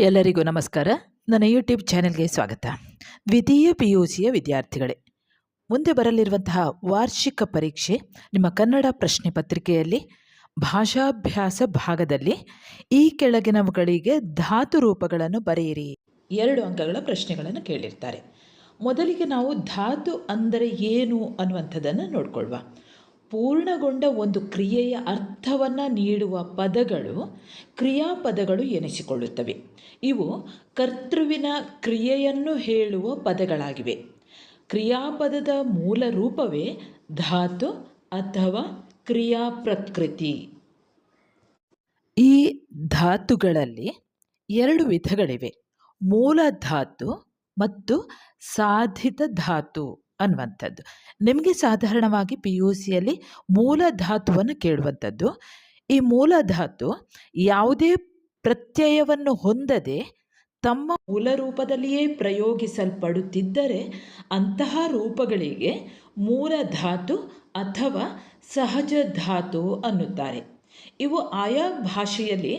ಎಲ್ಲರಿಗೂ ನಮಸ್ಕಾರ. ನನ್ನ ಯೂಟ್ಯೂಬ್ ಚಾನೆಲ್ಗೆ ಸ್ವಾಗತ. ದ್ವಿತೀಯ ಪಿ ಯು ಸಿಯ ವಿದ್ಯಾರ್ಥಿಗಳೇ, ಮುಂದೆ ಬರಲಿರುವಂತಹ ವಾರ್ಷಿಕ ಪರೀಕ್ಷೆ ನಿಮ್ಮ ಕನ್ನಡ ಪ್ರಶ್ನೆ ಪತ್ರಿಕೆಯಲ್ಲಿ, ಭಾಷಾಭ್ಯಾಸ ಭಾಗದಲ್ಲಿ ಈ ಕೆಳಗಿನವುಗಳಿಗೆ ಧಾತು ರೂಪಗಳನ್ನು ಬರೆಯಿರಿ. ಎರಡು ಅಂಕಗಳ ಪ್ರಶ್ನೆಗಳನ್ನು ಕೇಳಿರ್ತಾರೆ. ಮೊದಲಿಗೆ ನಾವು ಧಾತು ಅಂದರೆ ಏನು ಅನ್ನುವಂಥದ್ದನ್ನು ನೋಡ್ಕೊಳ್ವಾ. ಪೂರ್ಣಗೊಂಡ ಒಂದು ಕ್ರಿಯೆಯ ಅರ್ಥವನ್ನು ನೀಡುವ ಪದಗಳು, ಕ್ರಿಯಾಪದಗಳು ಎನಿಸಿಕೊಳ್ಳುತ್ತವೆ. ಇವು ಕರ್ತೃವಿನ ಕ್ರಿಯೆಯನ್ನು ಹೇಳುವ ಪದಗಳಾಗಿವೆ. ಕ್ರಿಯಾಪದದ ಮೂಲ ರೂಪವೇ ಧಾತು ಅಥವಾ ಕ್ರಿಯಾ ಪ್ರಕೃತಿ ಈ ಧಾತುಗಳಲ್ಲಿ ಎರಡು ವಿಧಗಳಿವೆ. ಮೂಲ ಧಾತು ಮತ್ತು ಸಾಧಿತ ಧಾತು. ಅನ್ನುವಂಥದ್ದು. ನಿಮಗೆ ಸಾಧಾರಣವಾಗಿ ಪಿ ಯು ಸಿಯಲ್ಲಿ ಮೂಲ ಧಾತುವನ್ನು ಕೇಳುವಂಥದ್ದು. ಈ ಮೂಲ ಧಾತು ಯಾವುದೇ ಪ್ರತ್ಯಯವನ್ನು ಹೊಂದದೆ ತಮ್ಮ ಮೂಲ ರೂಪದಲ್ಲಿಯೇ ಪ್ರಯೋಗಿಸಲ್ಪಡುತ್ತಿದ್ದರೆ ಅಂತಹ ರೂಪಗಳಿಗೆ ಮೂಲ ಧಾತು ಅಥವಾ ಸಹಜ ಧಾತು ಅನ್ನುತ್ತಾರೆ. ಇವು ಆಯಾ ಭಾಷೆಯಲ್ಲಿ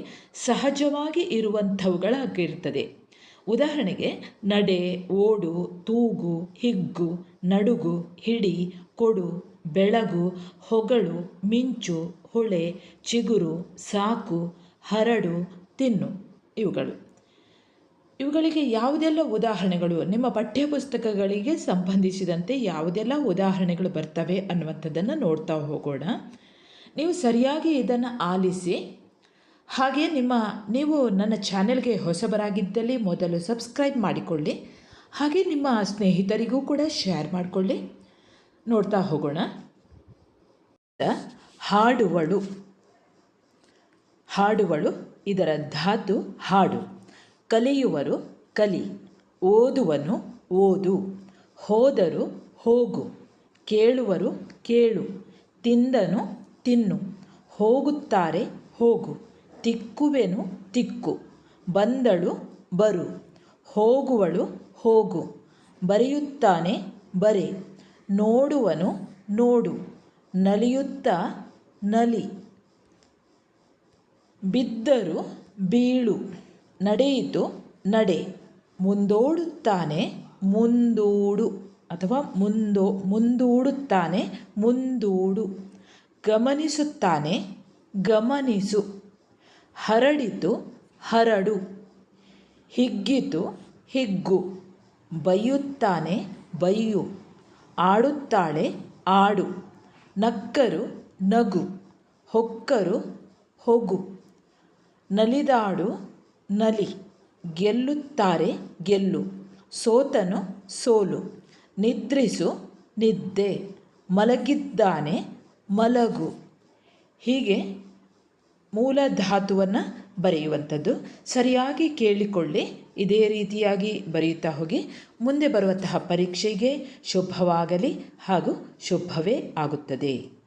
ಸಹಜವಾಗಿ ಇರುವಂಥವುಗಳಾಗಿರ್ತದೆ. ಉದಾಹರಣೆಗೆ ನಡೆ, ಓಡು, ತೂಗು, ಹಿಗ್ಗು, ನಡುಗು, ಹಿಡಿ, ಕೊಡು, ಬೆಳಗು, ಹೊಗಳು, ಮಿಂಚು, ಹೊಳೆ, ಚಿಗುರು, ಸಾಕು, ಹರಡು, ತಿನ್ನು ಇವುಗಳು. ಇವುಗಳಿಗೆ ಯಾವುದೆಲ್ಲ ಉದಾಹರಣೆಗಳು? ನಿಮ್ಮ ಪಠ್ಯಪುಸ್ತಕಗಳಿಗೆ ಸಂಬಂಧಿಸಿದಂತೆ ಯಾವುದೆಲ್ಲ ಉದಾಹರಣೆಗಳು ಬರ್ತವೆ ಅನ್ನುವಂಥದ್ದನ್ನು ನೋಡ್ತಾ ಹೋಗೋಣ. ನೀವು ಸರಿಯಾಗಿ ಇದನ್ನು ಆಲಿಸಿ ಹಾಗೆ ನಿಮ್ಮ, ನೀವು ನನ್ನ ಚಾನೆಲ್ಗೆ ಹೊಸಬರಾಗಿದ್ದಲ್ಲಿ ಮೊದಲು ಸಬ್ಸ್ಕ್ರೈಬ್ ಮಾಡಿಕೊಳ್ಳಿ. ಹಾಗೆ ನಿಮ್ಮ ಸ್ನೇಹಿತರಿಗೂ ಕೂಡ ಶೇರ್ ಮಾಡಿಕೊಳ್ಳಿ. ನೋಡ್ತಾ ಹೋಗೋಣ. ಹಾಡುವಳು. ಹಾಡುವಳು, ಇದರ ಧಾತು ಹಾಡು. ಕಲಿಯುವರು ಕಲಿ. ಓದುವನು ಓದು. ಹೋದರು ಹೋಗು. ಕೇಳುವರು ಕೇಳು. ತಿಂದನು ತಿನ್ನು. ಹೋಗುತ್ತಾರೆ ಹೋಗು. ತಿಕ್ಕುವೆನು ತಿಕ್ಕು ಬಂದಳು ಬರು. ಹೋಗುವಳು ಹೋಗು. ಬರೆಯುತ್ತಾನೆ ಬರೆ. ನೋಡುವನು ನೋಡು. ನಲಿಯುತ್ತಾ ನಲಿ. ಬಿದ್ದರು ಬೀಳು. ನಡೆಯಿತು ನಡೆ. ಮುಂದೋಡುತ್ತಾನೆ ಮುಂದೂಡು. ಅಥವಾ ಮುಂದೋ, ಮುಂದೂಡುತ್ತಾನೆ ಮುಂದೂಡು. ಗಮನಿಸುತ್ತಾನೆ ಗಮನಿಸು. ಹರಡಿತು ಹರಡು ಹಿಗ್ಗಿತು ಹಿಗ್ಗು, ಬೈಯುತ್ತಾನೆ ಬೈಯು, ಆಡುತ್ತಾಳೆ ಆಡು, ನಕ್ಕರು ನಗು, ಹೊಕ್ಕರು ಹೊಗು, ನಲಿದಾಡು ನಲಿ, ಗೆಲ್ಲುತ್ತಾರೆ ಗೆಲ್ಲು, ಸೋತನು ಸೋಲು, ನಿದ್ರಿಸು ನಿದ್ದೆ, ಮಲಗಿದ್ದಾನೆ ಮಲಗು, ಹೀಗೆ ಮೂಲ ಧಾತುವನ್ನು ಬರೆಯುವಂಥದ್ದು. ಸರಿಯಾಗಿ ಕೇಳಿಕೊಳ್ಳಿ, ಇದೇ ರೀತಿಯಾಗಿ ಬರೆಯುತ್ತಾ ಹೋಗಿ. ಮುಂದೆ ಬರುವಂತಹ ಪರೀಕ್ಷೆಗೆ ಶುಭವಾಗಲಿ ಹಾಗೂ ಶುಭವೇ ಆಗುತ್ತದೆ.